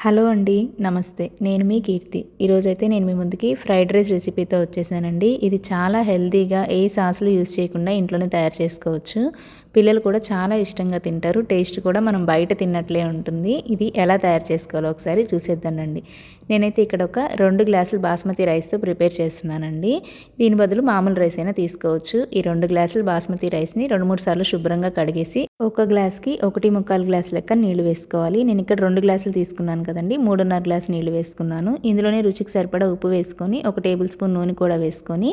Hello అండి నమస్తే. నేను మీ కీర్తి. ఈరోజైతే నేను మీ ముందుకి ఫ్రైడ్ రైస్ రెసిపీతో వచ్చేసానండి. ఇది చాలా హెల్తీగా ఏ సాసులు యూస్ చేయకుండా ఇంట్లోనే తయారు చేసుకోవచ్చు. పిల్లలు కూడా చాలా ఇష్టంగా తింటారు. టేస్ట్ కూడా మనం బయట తిన్నట్లే ఉంటుంది. ఇది ఎలా తయారు చేసుకోవాలో ఒకసారి చూసేద్దానండి. నేనైతే ఇక్కడ ఒక రెండు గ్లాసులు బాస్మతి రైస్తో ప్రిపేర్ చేస్తున్నానండి. దీని బదులు మామూలు రైస్ అయినా తీసుకోవచ్చు. ఈ రెండు గ్లాసులు బాస్మతి రైస్ని రెండు మూడు సార్లు శుభ్రంగా కడిగేసి ఒక గ్లాస్కి ఒకటి ముక్కాలు గ్లాస్ లెక్క నీళ్ళు వేసుకోవాలి. నేను ఇక్కడ రెండు గ్లాసులు తీసుకున్నాను కదండి. మూడున్నర గ్లాస్ నీళ్ళు వేసుకున్నాను. ఇందులోనే రుచికి సరిపడా ఉప్పు వేసుకొని ఒక టేబుల్ స్పూన్ నూనె కూడా వేసుకొని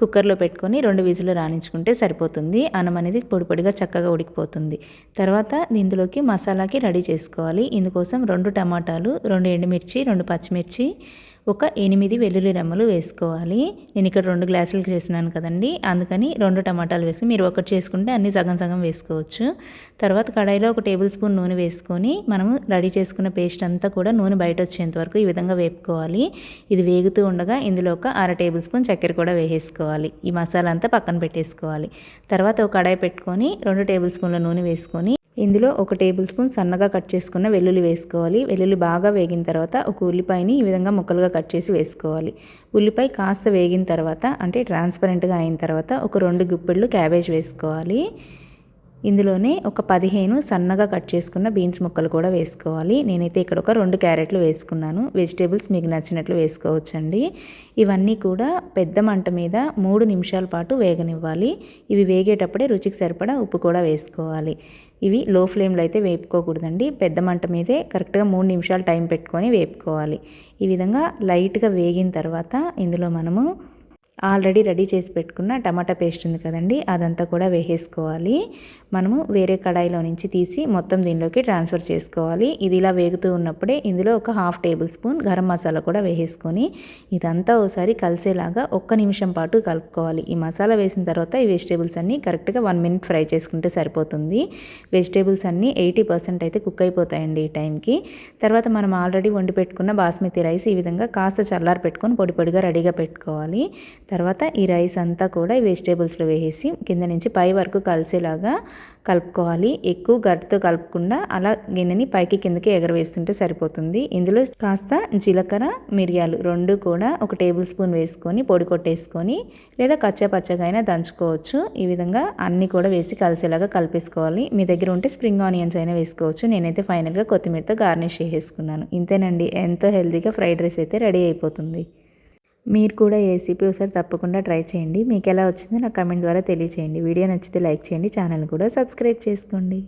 కుక్కర్లో పెట్టుకొని రెండు విజులు రాణించుకుంటే సరిపోతుంది. అన్నం అనేది పొడిపొడిగా చక్కగా ఉడికిపోతుంది. తర్వాత ఇందులోకి మసాలాకి రెడీ చేసుకోవాలి. ఇందుకోసం రెండు టమాటాలు రెండు ఎండుమిర్చి రెండు పచ్చిమిర్చి ఒక ఎనిమిది వెల్లుల్లి రెమ్మలు వేసుకోవాలి. నేను ఇక్కడ రెండు గ్లాసులు చేసినాను కదండి. అందుకని రెండు టమాటాలు వేసి మీరు ఒకటి చేసుకుంటే అన్ని సగం సగం వేసుకోవచ్చు. తర్వాత కడాయిలో ఒక టేబుల్ స్పూన్ నూనె వేసుకొని మనము రెడీ చేసుకున్న పేస్ట్ అంతా కూడా నూనె బయట వచ్చేంత వరకు ఈ విధంగా వేపుకోవాలి. ఇది వేగుతూ ఉండగా ఇందులో ఒక అర టేబుల్ స్పూన్ చక్కెర కూడా వేసేసుకోవాలి. ఈ మసాలా అంతా పక్కన పెట్టేసుకోవాలి. తర్వాత ఒక కడాయి పెట్టుకొని రెండు టేబుల్ స్పూన్ల నూనె వేసుకొని ఇందులో ఒక టేబుల్ స్పూన్ సన్నగా కట్ చేసుకున్న వెల్లుల్లి వేసుకోవాలి. వెల్లుల్లి బాగా వేగిన తర్వాత ఒక ఉల్లిపాయని ఈ విధంగా ముక్కలుగా కట్ చేసి వేసుకోవాలి. ఉల్లిపాయ కాస్త వేగిన తర్వాత అంటే ట్రాన్స్పరెంట్గా అయిన తర్వాత ఒక రెండు గుప్పెళ్ళు క్యాబేజ్ వేసుకోవాలి. ఇందులోనే ఒక పదిహేను సన్నగా కట్ చేసుకున్న బీన్స్ ముక్కలు కూడా వేసుకోవాలి. నేనైతే ఇక్కడ ఒక రెండు క్యారెట్లు వేసుకున్నాను. వెజిటేబుల్స్ మీకు నచ్చినట్లు వేసుకోవచ్చండి. ఇవన్నీ కూడా పెద్ద మంట మీద మూడు నిమిషాల పాటు వేగనివ్వాలి. ఇవి వేగేటప్పుడే రుచికి సరిపడా ఉప్పు కూడా వేసుకోవాలి. ఇవి లో ఫ్లేమ్లో అయితే వేపుకోకూడదండి. పెద్ద మంట మీదే కరెక్ట్గా మూడు నిమిషాలు టైం పెట్టుకొని వేపుకోవాలి. ఈ విధంగా లైట్గా వేగిన తర్వాత ఇందులో మనము ఆల్రెడీ రెడీ చేసి పెట్టుకున్న టమాటా పేస్ట్ ఉంది కదండి అదంతా కూడా వేసేసుకోవాలి. మనము వేరే కడాయిలో నుంచి తీసి మొత్తం దీనిలోకి ట్రాన్స్ఫర్ చేసుకోవాలి. ఇది ఇలా వేగుతూ ఉన్నప్పుడే ఇందులో ఒక half tablespoon garam masala కూడా వేసేసుకొని ఇదంతా ఒకసారి కలిసేలాగా ఒక్క నిమిషం పాటు కలుపుకోవాలి. ఈ మసాలా వేసిన తర్వాత ఈ వెజిటేబుల్స్ అన్నీ కరెక్ట్గా వన్ మినిట్ ఫ్రై చేసుకుంటే సరిపోతుంది. వెజిటేబుల్స్ అన్నీ ఎయిటీ పర్సెంట్ అయితే కుక్ అయిపోతాయండి ఈ టైంకి. తర్వాత మనం ఆల్రెడీ వండి పెట్టుకున్న బాస్మతి రైస్ ఈ విధంగా కాస్త చల్లారి పెట్టుకొని పొడి పొడిగా రెడీగా పెట్టుకోవాలి. తర్వాత ఈ రైస్ అంతా కూడా ఈ వెజిటేబుల్స్లో వేసేసి కింద నుంచి పై వరకు కలిసేలాగా కలుపుకోవాలి. ఎక్కువ గట్టితో కలుపకుండా అలా గిన్నెని పైకి కిందకి ఎగరవేస్తుంటే సరిపోతుంది. ఇందులో కాస్త జీలకర్ర మిరియాలు రెండు కూడా ఒక టేబుల్ స్పూన్ వేసుకొని పొడి కొట్టేసుకొని లేదా కచ్చా పచ్చగా అయినా దంచుకోవచ్చు. ఈ విధంగా అన్నీ కూడా వేసి కలిసేలాగా కలిపేసుకోవాలి. మీ దగ్గర ఉంటే స్ప్రింగ్ ఆనియన్స్ అయినా వేసుకోవచ్చు. నేనైతే ఫైనల్గా కొత్తిమీరతో గార్నిష్ చేసేసుకున్నాను. ఇంతేనండి. ఎంతో హెల్తీగా ఫ్రైడ్ రైస్ అయితే రెడీ అయిపోతుంది. మీరు కూడా ఈ రెసిపీ ఒకసారి తప్పకుండా ట్రై చేయండి. మీకు ఎలా వచ్చిందో నా కమెంట్ ద్వారా తెలియచేయండి. వీడియో నచ్చితే లైక్ చేయండి. ఛానల్ కూడా సబ్స్క్రైబ్ చేసుకోండి.